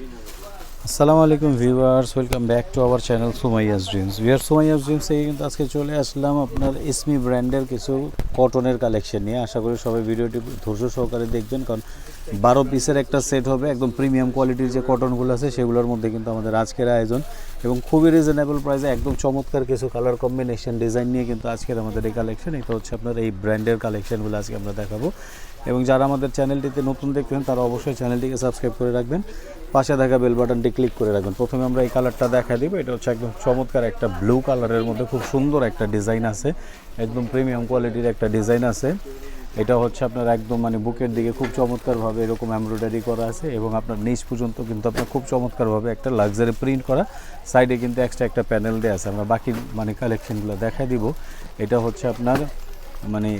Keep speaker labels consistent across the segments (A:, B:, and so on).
A: আসসালামু আলাইকুম viewers, welcome back to our channel Sumaiya's dreams. Viewer Sumaiya's dreams এই কিন্তু আজকে চলে আসলাম আপনার ইসমি ব্র্যান্ডের কিছু কটনের কালেকশন নিয়ে। আশা করি সবাই ভিডিওটি ধৈর্য সহকারে দেখবেন, কারণ বারো পিসের একটা সেট হবে, একদম প্রিমিয়াম কোয়ালিটির যে কটনগুলো আছে, সেগুলোর মধ্যে কিন্তু আমাদের আজকের আয়োজন। এবং খুবই রিজনেবল প্রাইসে একদম চমৎকার কিছু কালার কম্বিনেশন ডিজাইন নিয়ে কিন্তু আজকের আমাদের এই কালেকশন এটা হচ্ছে আপনার এই ব্র্যান্ডের কালেকশনগুলো আজকে আমরা দেখাবো। এবং যারা আমাদের চ্যানেলটিতে নতুন দেখবেন, তারা অবশ্যই চ্যানেলটিকে সাবস্ক্রাইব করে রাখবেন। পাশে থাকা বেল বাটনটি ক্লিক করে রাখবেন। প্রথমে আমরা এই কালারটা দেখা দিব। এটা হচ্ছে একদম চমৎকার একটা ব্লু কালারের মধ্যে খুব সুন্দর একটা ডিজাইন আছে। একদম প্রিমিয়াম কোয়ালিটির একটা ডিজাইন আছে। এটা হচ্ছে আপনার একদম মানে বুকের দিকে খুব চমৎকারভাবে এরকম এমব্রয়ডারি করা আছে এবং আপনার নিচ পর্যন্ত কিন্তু আপনার খুব চমৎকারভাবে একটা লাক্সারি প্রিন্ট করা। সাইডে কিন্তু এক্সট্রা একটা প্যানেল দেওয়া আছে। আমরা বাকি মানে কালেকশনগুলো দেখা দিব। এটা হচ্ছে আপনার মানে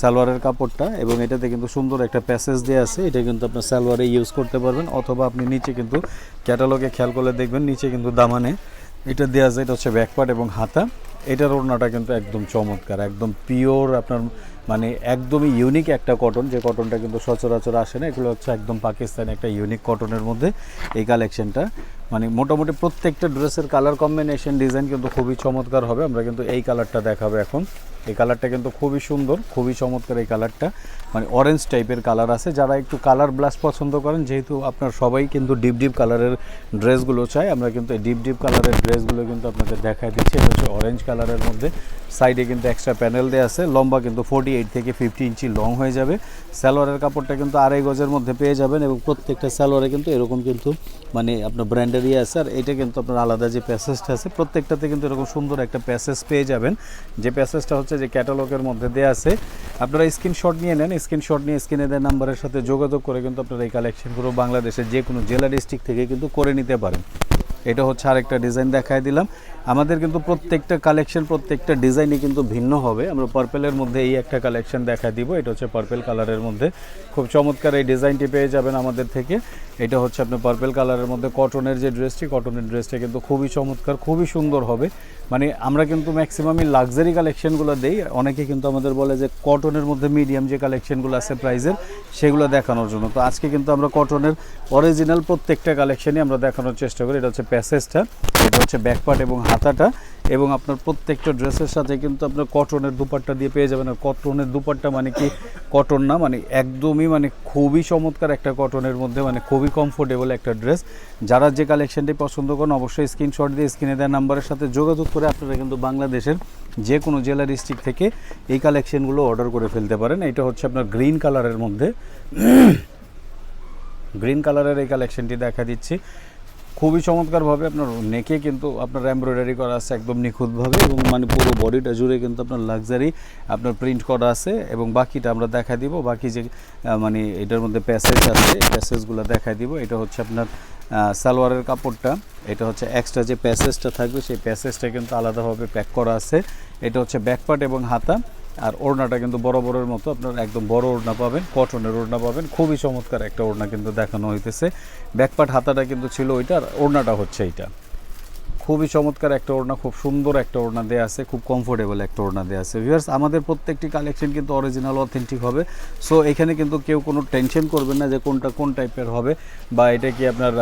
A: সালোয়ারের কাপড়টা এবং এটাতে কিন্তু সুন্দর একটা প্যাসেজ দেওয়া আছে। এটা কিন্তু আপনার সালোয়ারে ইউজ করতে পারবেন অথবা আপনি নিচে কিন্তু ক্যাটালগে খেয়াল করলে দেখবেন নিচে কিন্তু দামানে এটা দেওয়া আছে। এটা হচ্ছে ব্যাকপার্ট এবং হাতা। এটার ওড়নাটা কিন্তু একদম চমৎকার, একদম পিওর আপনার মানে একদমই ইউনিক একটা কটন যে কটনটা কিন্তু সচরাচর আসে না, এগুলো হচ্ছে একদম পাকিস্তানি একটা ইউনিক কটনের মধ্যে এই কালেকশনটা মানে মোটামুটি প্রত্যেকটা ড্রেসের কালার কম্বিনেশন ডিজাইন কিন্তু খুবই চমৎকার হবে। আমরা কিন্তু এই কালারটা দেখাবো এখন। এই কালারটা কিন্তু খুবই সুন্দর, খুবই চমৎকার এই কালারটা মানে অরেঞ্জ টাইপের কালার আছে। যারা একটু কালার ব্লাশ পছন্দ করেন, যেহেতু আপনার সবাই কিন্তু ডিপ ডিপ কালারের ড্রেসগুলো চাই আমরা কিন্তু এই ডিপ ডিপ কালারের ড্রেসগুলো কিন্তু আপনাদের দেখাই দিচ্ছি। এটা হচ্ছে অরেঞ্জ কালারের মধ্যে। সাইডে কিন্তু এক্সট্রা প্যানেল দেওয়া আছে। লম্বা কিন্তু ফোর্টি এইট থেকে ফিফটি ইঞ্চি লং হয়ে যাবে। সালোয়ারের কাপড়টা কিন্তু আড়াই গজের মধ্যে পেয়ে যাবেন এবং প্রত্যেকটা সালোয়ারে কিন্তু এরকম কিন্তু মানে আপনার ব্র্যান্ডের ইয়ে আছে, আর এটা কিন্তু আপনার আলাদা যে প্যাসেজটা আছে, প্রত্যেকটাতে কিন্তু এরকম সুন্দর একটা প্যাসেজ পেয়ে যাবেন। যে প্যাসেজটা হচ্ছে যে ক্যাটালগের মধ্যে দেওয়া আছে। আপনারা স্ক্রিনশট নিয়ে নেন স্ক্রিনশট নিয়ে স্ক্রিনে দেওয়া নাম্বারের সাথে যোগাযোগ করে কিন্তু আপনারা এই কালেকশনগুলো বাংলাদেশের যে কোনো জেলা ডিস্ট্রিক্ট থেকে কিন্তু করে নিতে পারেন। এটা হচ্ছে আরেকটা ডিজাইন দেখাই দিলাম। আমাদের কিন্তু প্রত্যেকটা কালেকশন প্রত্যেকটা ডিজাইনই কিন্তু ভিন্ন হবে। আমরা পার্পেলের মধ্যে এই একটা কালেকশন দেখা দিব। এটা হচ্ছে পার্পেল কালারের মধ্যে। খুব চমৎকার এই ডিজাইনটি পেয়ে যাবেন আমাদের থেকে। এটা হচ্ছে আপনার পার্পেল কালারের মধ্যে কটনের যে ড্রেসটি কটনের ড্রেসটা কিন্তু খুবই চমৎকার খুবই সুন্দর হবে। মানে আমরা কিন্তু ম্যাক্সিমামই লাক্সারি কালেকশনগুলো দেই। অনেকে কিন্তু আমাদের বলে যে কটনের মধ্যে মিডিয়াম যে কালেকশনগুলো আছে প্রাইজের সেগুলো দেখানোর জন্য। তো আজকে কিন্তু আমরা কটনের অরিজিনাল প্রত্যেকটা কালেকশনই আমরা দেখানোর চেষ্টা করি। এটা হচ্ছে প্যাসেজটা, এটা হচ্ছে ব্যাকপার্ট এবং হাতাটা এবং আপনার প্রত্যেকটা ড্রেসের সাথে কিন্তু আপনার কটনের দুপাট্টা দিয়ে পেয়ে যাবেন। আর কটনের দুপাট্টা মানে কি? কটন না মানে একদমই মানে খুবই চমৎকার একটা কটনের মধ্যে মানে খুবই কমফোর্টেবল একটা ড্রেস যারা যে কালেকশনটি পছন্দ করেন অবশ্যই স্ক্রিনশট দিয়ে স্ক্রিনে দেওয়া নাম্বারের সাথে যোগাযোগ করে আপনারা কিন্তু বাংলাদেশের যে কোনো জেলা ডিস্ট্রিক্ট থেকে এই কালেকশনগুলো অর্ডার করে ফেলতে পারেন। এটা হচ্ছে আপনার গ্রিন কালারের মধ্যে। গ্রিন কালারের এই কালেকশনটি দেখা দিচ্ছি। খুবই চমৎকারভাবে আপনার নেকে কিন্তু আপনার এমব্রয়ডারি করা আছে একদম নিখুঁতভাবে এবং মানে পুরো বডিটা জুড়ে কিন্তু আপনার লাক্সারি আপনার প্রিন্ট করা আছে এবং বাকিটা আমরা দেখা দিব। বাকি যে মানে এটার মধ্যে প্যাসেজ আছে প্যাসেজগুলো দেখা দিব। এটা হচ্ছে আপনার সালোয়ারের কাপড়টা। এটা হচ্ছে এক্সট্রা যে প্যাসেজটা থাকবে, সেই প্যাসেজটা কিন্তু আলাদাভাবে প্যাক করা আছে। এটা হচ্ছে ব্যাকপার্ট এবং হাতা। আর ওড়নাটা কিন্তু বড় বড়ের মতো। আপনার একদম বড় ওড়না পাবেন, কটনের ওড়না পাবেন। খুবই চমৎকার একটা ওড়না কিন্তু দেখানো হইতেছে। ব্যাকপাট হাতাটা কিন্তু ছিল ওইটা, আর ওড়নাটা হচ্ছে এইটা। খুবই চমৎকার একটা ওড়না, খুব সুন্দর একটা ওড়না দেওয়া আছে, খুব কমফোর্টেবল একটা ওড়না দেওয়া আছে। ভিউয়ার্স আমাদের প্রত্যেকটি কালেকশন কিন্তু অরিজিনাল অথেন্টিক হবে। সো এখানে কিন্তু কেউ কোনো টেনশন করবেন না যে কোনটা কোন টাইপের হবে, বা এটা কি আপনার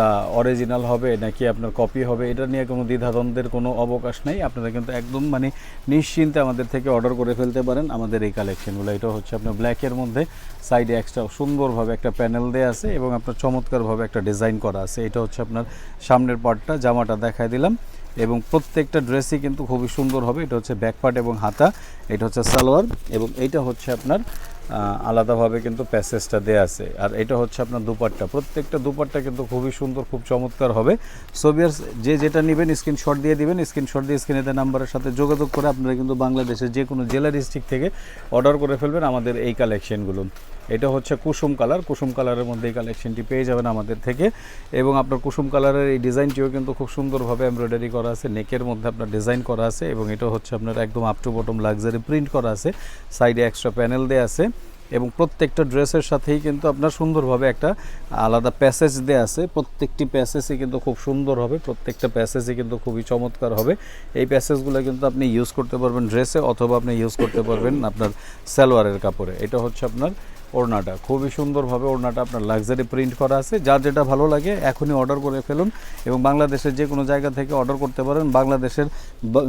A: অরিজিনাল হবে, নাকি আপনার কপি হবে, এটা নিয়ে কোনো দ্বিধাদ্বন্দ্বের কোনো অবকাশ নেই। আপনারা কিন্তু একদম মানে নিশ্চিন্তে আমাদের থেকে অর্ডার করে ফেলতে পারেন আমাদের এই কালেকশনগুলো এটা হচ্ছে আপনার ব্ল্যাকের মধ্যে সাইডে এক্সট্রা সুন্দরভাবে একটা প্যানেল দেওয়া আছে এবং আপনার চমৎকারভাবে একটা ডিজাইন করা আছে। এটা হচ্ছে আপনার সামনের পার্টটা জামাটা দেখায় দিলাম। এবং প্রত্যেকটা ড্রেসই কিন্তু খুবই সুন্দর হবে। এটা হচ্ছে ব্যাকপার্ট এবং হাতা, এটা হচ্ছে সালোয়ার এবং এইটা হচ্ছে আপনার আলাদাভাবে কিন্তু প্যাসেজটা দেয়া আছে। আর এটা হচ্ছে আপনার দুপাট্টা। প্রত্যেকটা দুপাট্টা কিন্তু খুবই সুন্দর, খুব চমৎকার হবে। সোবিয়ার্স যে যেটা নেবেন স্ক্রিনশট দিয়ে দিবেন। স্ক্রিনশট দিয়ে স্ক্রিনে দেওয়া নাম্বারের সাথে যোগাযোগ করে আপনারা কিন্তু বাংলাদেশের যে কোনো জেলা ডিস্ট্রিক্ট থেকে অর্ডার করে ফেলবেন আমাদের এই কালেকশনগুলো। এটা হচ্ছে কুসুম কালার। কুসুম কালারের মধ্যে এই কালেকশনটি পেয়ে যাবেন আমাদের থেকে। এবং আপনার কুসুম কালারের এই ডিজাইনটিও কিন্তু খুব সুন্দরভাবে এমব্রয়ডারি করা আছে। নেকের মধ্যে আপনার ডিজাইন করা আছে এবং এটা হচ্ছে আপনার একদম up to bottom luxury print করা আছে। সাইডে এক্সট্রা প্যানেল দেওয়া আছে। এবং প্রত্যেকটা ড্রেসের সাথেই কিন্তু আপনার সুন্দরভাবে একটা আলাদা প্যাসেজ দেওয়া আছে। প্রত্যেকটি প্যাসেজই কিন্তু খুব সুন্দর হবে, প্রত্যেকটা প্যাসেজই কিন্তু খুবই চমৎকার হবে। এই প্যাসেজগুলো কিন্তু আপনি ইউজ করতে পারবেন ড্রেসে অথবা আপনি ইউজ করতে পারবেন আপনার সালোয়ারের কাপড়ে। এটা হচ্ছে আপনার ওড়নাটা। খুবই সুন্দরভাবে ওড়নাটা আপনার লাক্সারি প্রিন্ট করা আছে। যার যেটা ভালো লাগে এখনই অর্ডার করে ফেলুন এবং বাংলাদেশের যে কোনো জায়গা থেকে অর্ডার করতে পারেন। বাংলাদেশের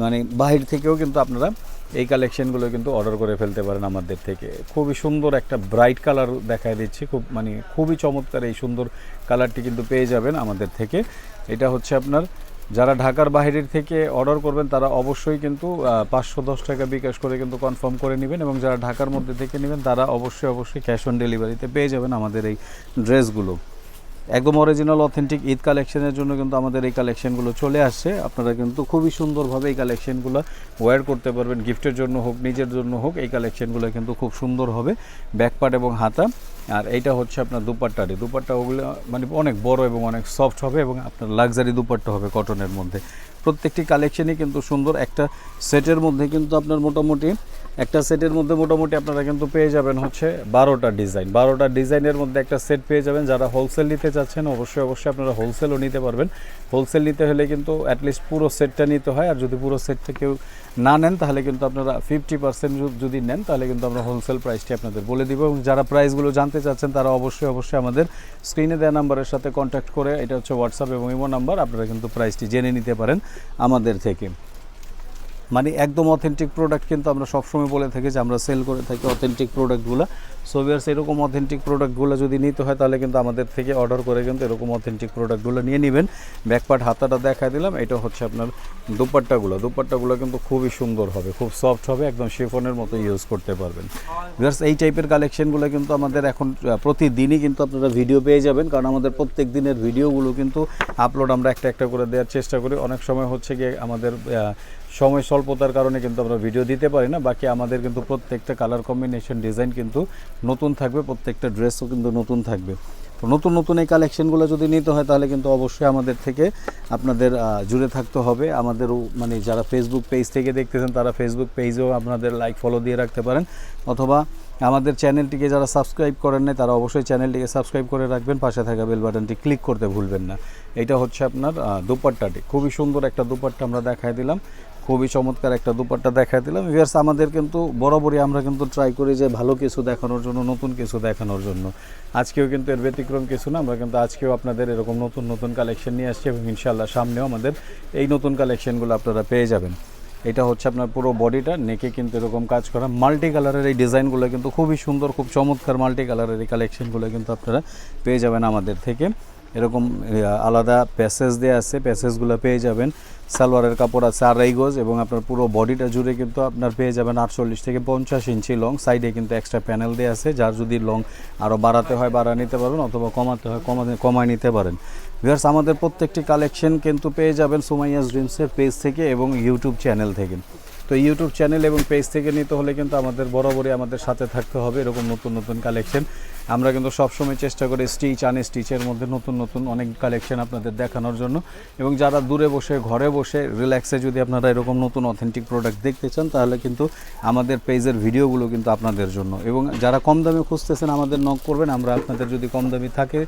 A: মানে বাহির থেকেও কিন্তু আপনারা এই কালেকশনগুলো কিন্তু অর্ডার করে ফেলতে পারেন আমাদের থেকে। খুবই সুন্দর একটা ব্রাইট কালার দেখায় দিচ্ছি। খুব মানে খুবই চমৎকার এই সুন্দর কালারটি কিন্তু পেয়ে যাবেন আমাদের থেকে। এটা হচ্ছে আপনার, যারা ঢাকার বাইরের থেকে অর্ডার করবেন, তারা অবশ্যই কিন্তু পাঁচশো দশ টাকা বিকাশ করে কিন্তু কনফার্ম করে নেবেন এবং যারা ঢাকার মধ্যে থেকে নেবেন, তারা অবশ্যই অবশ্যই ক্যাশ অন ডেলিভারিতে পেয়ে যাবেন আমাদের এই ড্রেসগুলো একদম অরিজিনাল অথেন্টিক ঈদ কালেকশনের জন্য কিন্তু আমাদের এই কালেকশনগুলো চলে আসছে। আপনারা কিন্তু খুবই সুন্দরভাবে এই কালেকশনগুলো ওয়্যার করতে পারবেন। গিফটের জন্য হোক, নিজের জন্য হোক, এই কালেকশনগুলো কিন্তু খুব সুন্দর হবে। ব্যাকপার্ট এবং হাতা। আর এইটা হচ্ছে আপনার দুপাট্টারি দুপাট্টা ওগুলো মানে অনেক বড় এবং অনেক সফট হবে এবং আপনার লাক্সারি দুপাট্টা হবে কটনের মধ্যে। প্রত্যেকটি কালেকশনই কিন্তু সুন্দর একটা সেটের মধ্যে কিন্তু আপনার মোটামুটি, একটা সেটের মধ্যে মোটামুটি আপনারা কিন্তু পেয়ে যাবেন হচ্ছে বারোটা ডিজাইন। বারোটা ডিজাইনের মধ্যে একটা সেট পেয়ে যাবেন। যারা হোলসেল নিতে চাচ্ছেন, অবশ্যই অবশ্যই আপনারা হোলসেলও নিতে পারবেন। হোলসেল নিতে হলে কিন্তু অ্যাটলিস্ট পুরো সেটটা নিতে হয়। আর যদি পুরো সেটটা কেউ না নেন, তাহলে কিন্তু আপনারা ফিফটি পার্সেন্ট যদি নেন, তাহলে কিন্তু আমরা হোলসেল প্রাইসটি আপনাদের বলে দিব। এবং যারা প্রাইসগুলো জানতে চাচ্ছেন, তারা অবশ্যই অবশ্যই আমাদের স্ক্রিনে দেওয়া নাম্বারের সাথে কন্ট্যাক্ট করে, এটা হচ্ছে হোয়াটসঅ্যাপ এবং ইমো নাম্বার আপনারা কিন্তু প্রাইসটি জেনে নিতে পারেন। আমাদের থেকে। মানে একদম অথেন্টিক প্রোডাক্ট কিন্তু আমরা সবসময় বলে থাকি যে আমরা সেল করে থাকি অথেন্টিক প্রোডাক্টগুলো সো ভিউয়ার্স এরকম অথেন্টিক প্রোডাক্টগুলো যদি নিতে হয়, তাহলে কিন্তু আমাদের থেকে অর্ডার করে কিন্তু এরকম অথেন্টিক প্রোডাক্টগুলো নিয়ে নেবেন। ব্যাকপার্ট হাতাটা দেখা দিলাম, এটা হচ্ছে আপনার দুপাট্টাগুলো। দুপাট্টাগুলো কিন্তু খুবই সুন্দর হবে, খুব সফট হবে, একদম শিফনের মতো ইউজ করতে পারবেন। ভিউয়ার্স এই টাইপের কালেকশনগুলো কিন্তু আমাদের এখন প্রতিদিনই কিন্তু আপনারা ভিডিও পেয়ে যাবেন, কারণ আমাদের প্রত্যেক দিনের ভিডিওগুলো কিন্তু আপলোড আমরা একটা একটা করে দেওয়ার চেষ্টা করি। অনেক সময় হচ্ছে গিয়ে আমাদের সময় স্বল্পতার কারণে কিন্তু আমরা ভিডিও দিতে পারি না। বাকি আমাদের কিন্তু প্রত্যেকটা কালার কম্বিনেশন ডিজাইন কিন্তু নতুন থাকবে, প্রত্যেকটা ড্রেসও কিন্তু নতুন থাকবে। তো নতুন নতুন এই কালেকশনগুলো যদি নিতে হয়, তাহলে কিন্তু অবশ্যই আমাদের থেকে আপনাদের জুড়ে থাকতে হবে। আমাদেরও মানে যারা ফেসবুক পেজ থেকে দেখতেছেন, তারা ফেসবুক পেজেও আপনাদের লাইক ফলো দিয়ে রাখতে পারেন। অথবা আমাদের চ্যানেলটিকে যারা সাবস্ক্রাইব করেন নাই, তারা অবশ্যই চ্যানেলটিকে সাবস্ক্রাইব করে রাখবেন। পাশে থাকা বেল বাটনটি ক্লিক করতে ভুলবেন না। এটা হচ্ছে আপনার দুপাট্টাটি। খুবই সুন্দর একটা দুপাট্টা আমরা দেখাই দিলাম। খুবই চমৎকার একটা দুপাট্টা দেখা দিলাম। ভিউয়ার্স আমাদের কিন্তু বরাবরই আমরা কিন্তু ট্রাই করি যে ভালো কিছু দেখানোর জন্য, নতুন কিছু দেখানোর জন্য। আজকেও কিন্তু এর ব্যতিক্রম কিছু না, আমরা কিন্তু আজকেও আপনাদের এরকম নতুন নতুন কালেকশন নিয়ে আসছি এবং ইনশাল্লাহ সামনেও আমাদের এই নতুন কালেকশনগুলো আপনারা পেয়ে যাবেন। এটা হচ্ছে আপনার পুরো বডিটা নেকে কিন্তু এরকম কাজ করা। মাল্টি কালারের এই ডিজাইনগুলো কিন্তু খুবই সুন্দর, খুব চমৎকার মাল্টি কালারের এই কালেকশনগুলো কিন্তু আপনারা পেয়ে যাবেন আমাদের থেকে। এরকম আলাদা প্যাসেজ দেওয়া আছে, প্যাসেজগুলো পেয়ে যাবেন। সালোয়ারের কাপড় আছে আড়াই গজ এবং আপনার পুরো বডিটা জুড়ে কিন্তু আপনার পেয়ে যাবেন আটচল্লিশ থেকে পঞ্চাশ ইঞ্চি লং সাইডে কিন্তু এক্সট্রা প্যানেল দেওয়া আছে, যার যদি লং আরও বাড়াতে হয় বাড়া নিতে পারবেন অথবা কমাতে হয়, কমাতে, কমায় নিতে পারেন। ভিউয়ার্স আমাদের প্রত্যেকটি কালেকশন কিন্তু পেয়ে যাবেন সুমাইয়াস ড্রিমসের পেজ থেকে এবং ইউটিউব চ্যানেল থেকে। তো ইউটিউব চ্যানেল এবং পেজ থেকে নিতে হলে কিন্তু আমাদের বরাবরই আমাদের সাথে থাকতে হবে এরকম নতুন নতুন কালেকশন আমরা কিন্তু সবসময় চেষ্টা করি স্টিচ আন স্টিচের মধ্যে নতুন নতুন অনেক কালেকশন আপনাদের দেখানোর জন্য। এবং যারা দূরে বসে, ঘরে বসে রিল্যাক্সে যদি আপনারা এরকম নতুন অথেন্টিক প্রোডাক্ট দেখতে চান, তাহলে কিন্তু আমাদের পেজের ভিডিওগুলো কিন্তু আপনাদের জন্য। এবং যারা কম দামে খুঁজতেছেন, আমাদের নক করবেন, আমরা আপনাদের যদি কম দামি থাকে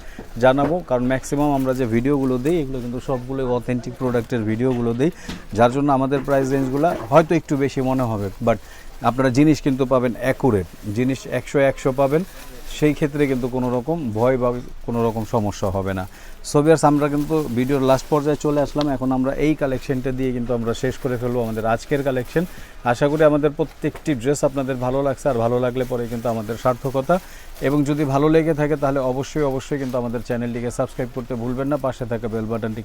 A: জানাব। কারণ ম্যাক্সিমাম আমরা যে ভিডিওগুলো দিই, এগুলো কিন্তু সবগুলো অথেন্টিক প্রোডাক্টের ভিডিওগুলো দিই। যার জন্য আমাদের প্রাইস রেঞ্জগুলো হয়তো একটু বেশি মনে হবে বাট আপনারা জিনিস কিন্তু পাবেন অ্যাকুরেট জিনিস একশো একশো পাবেন, সেই ক্ষেত্রে কিন্তু কোনো রকম ভয় বা কোনো রকম সমস্যা হবে না। সোভিয়ার্স আমরা কিন্তু ভিডিওর লাস্ট পর্যায়ে চলে আসলাম। এখন আমরা এই কালেকশনটা দিয়ে কিন্তু আমরা শেষ করে ফেলব আমাদের আজকের কালেকশন আশা করি আমাদের প্রত্যেকটি ড্রেস আপনাদের ভালো লাগছে, আর ভালো লাগলে পরে কিন্তু আমাদের সার্থকতা। এবং যদি ভালো লেগে থাকে, তাহলে অবশ্যই অবশ্যই কিন্তু আমাদের চ্যানেলটিকে সাবস্ক্রাইব করতে ভুলবেন না। পাশে থাকা বেল বাটনটি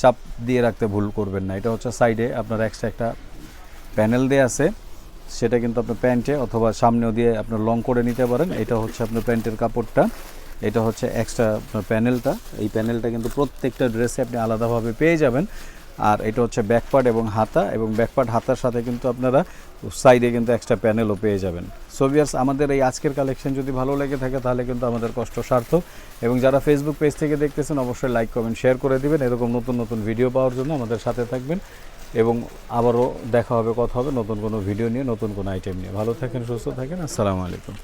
A: চাপ দিয়ে রাখতে ভুল করবেন না। এটা হচ্ছে সাইডে আপনার এক্সট্রা একটা প্যানেল দেওয়া আছে, সেটা কিন্তু আপনার প্যান্টে অথবা সামনেও দিয়ে আপনার লং করে নিতে পারেন। এটা হচ্ছে আপনার প্যান্টের কাপড়টা। এটা হচ্ছে এক্সট্রা আপনার প্যানেলটা। এই প্যানেলটা কিন্তু প্রত্যেকটা ড্রেসে আপনি আলাদাভাবে পেয়ে যাবেন। আর এটা হচ্ছে ব্যাকপার্ট এবং হাতা, এবং ব্যাকপার্ট হাতার সাথে কিন্তু আপনারা সাইডে কিন্তু এক্সট্রা প্যানেলও পেয়ে যাবেন। সোভিয়ার্স আমাদের এই আজকের কালেকশন যদি ভালো লেগে থাকে, তাহলে কিন্তু আমাদের কষ্ট সার্থক। এবং যারা ফেসবুক পেজ থেকে দেখতেছেন, অবশ্যই লাইক কমেন্ট শেয়ার করে দিবেন। এরকম নতুন নতুন ভিডিও পাওয়ার জন্য আমাদের সাথে থাকবেন। এবং আবারও দেখা হবে, কথা হবে নতুন কোনো ভিডিও নিয়ে, নতুন কোনো আইটেম নিয়ে। ভালো থাকেন, সুস্থ থাকেন, আসসালামু আলাইকুম।